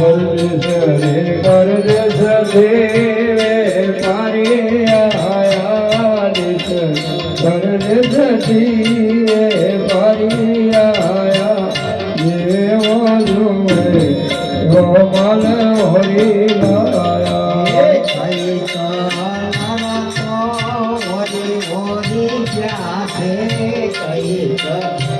સરે કરજ સદેવે મારી આયા કરજ સદીએ મારી આયા જેવો જુએ ગોમલ હરી કઈ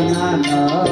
na na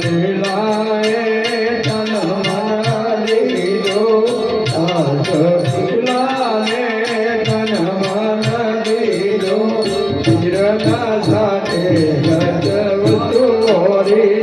જગત મોરી.